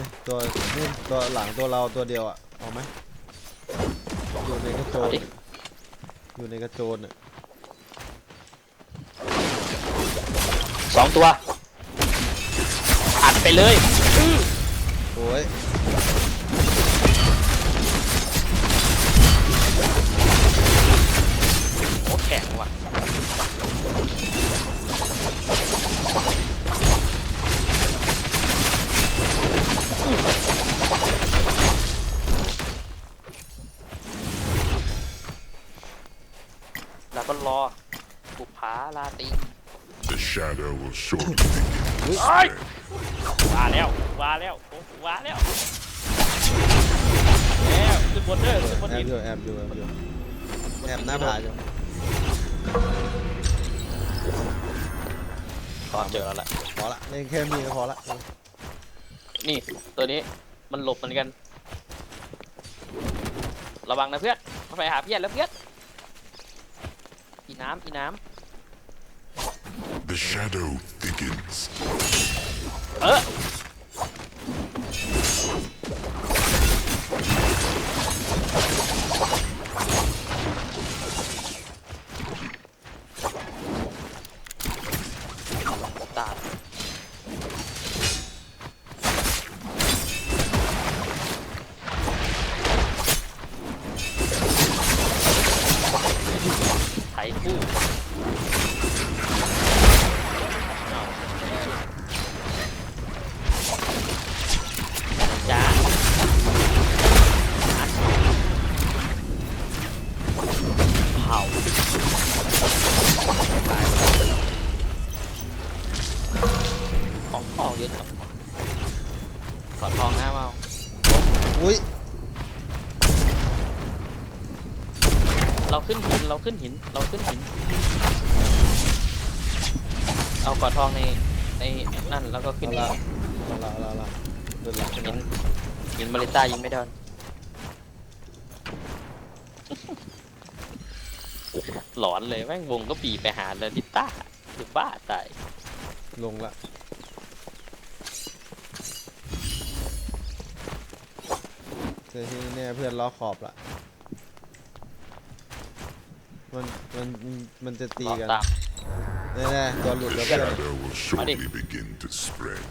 อ้ยตัวนี่ตัวหลังตัวเราตัวเดียวอะเอาไหมอยู่ในกระโจเอานดิ อยู่ในกระโจนอะสองตัวอัดไปเลย โอ้ย แล้วก็รอบุผาลาติง The shadow will shortly begin to Ay! spread. ว่าแล้วว่าแล้วโอ้ว่าแล้วแล้วขึ้นบนเด้อขึ้นบนแอหิบนอยู่แอบอยู่แอบอยู่แอบหน้าผาอยู่ก็เจอแล้วแหละพอละเล่นแค่มีก็พอละนี่ตัวนี้มันหลบเหมือนกัน ระวังนะเพื่อนมาไปหาเพื่อนแล้วเพื่อน อีน้ำอีน้ The shadow thickens. ำเออ จ้าเผาตายของทองเยอะจังขอทองหน้าเมาอุ้ย เราขึ้นหิน เราขึ้นหิน เราขึ้นหิน เอากอดทองในในนั่นแล้วก็ขึ้นหิละนเอาละเอาละเอาละเดินหลังหินหินมาริต้ายิงไม่โดนหลอนเลยแม่งวงก็ปีไปหาลาลิต้าหรือบ้าตายลงละเจอที่เนี่ยเพื่อนล้อขอบละ มันมันมันจะตี รอ กัน ตาม แน่ๆตัวหลุด The แล้วเพื่อน shadow will shortly begin to spread.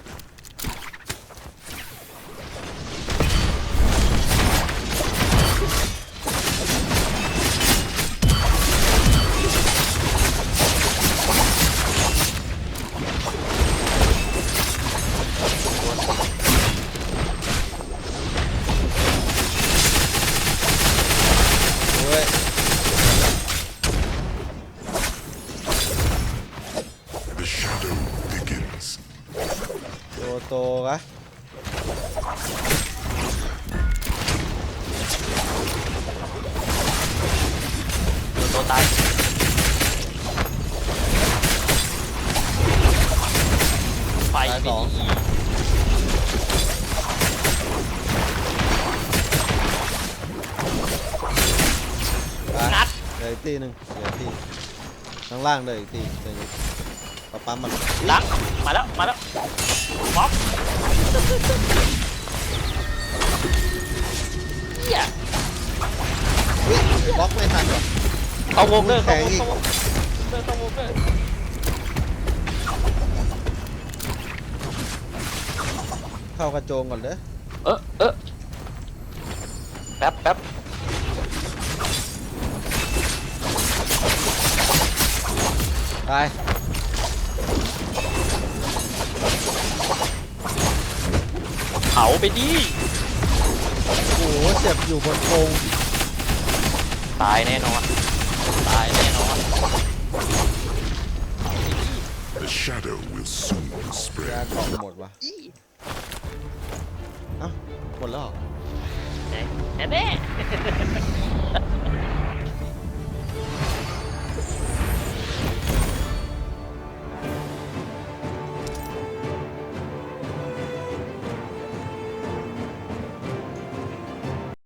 โตโตกะโดนตัวตายไฟไม่ดีไปนัด เหลืออีกตีหนึ่งเหลืออีกตีข้างล่างเลยอีกตีเดี๋ยวนี้ ปะปั๊มมันล้างมาแล้วมาแล้วบ๊อบเฮียอุ๊ยบล็อกไม่ทันหรอเข้าวงเลยแข็เข้างวอีงกเข้าวงเลยเข้าวงเลยเข้ากระโจงก่อนเด้อเออเออแป๊บแป๊บตาย ไปดิ โอ้โหเจ็บอยู่บนโครงตายแน่นอน ตายแน่นอน The shadow will soon spread. เกาะหมดวะเอ้าหมดแล้วเหรอแน่แน่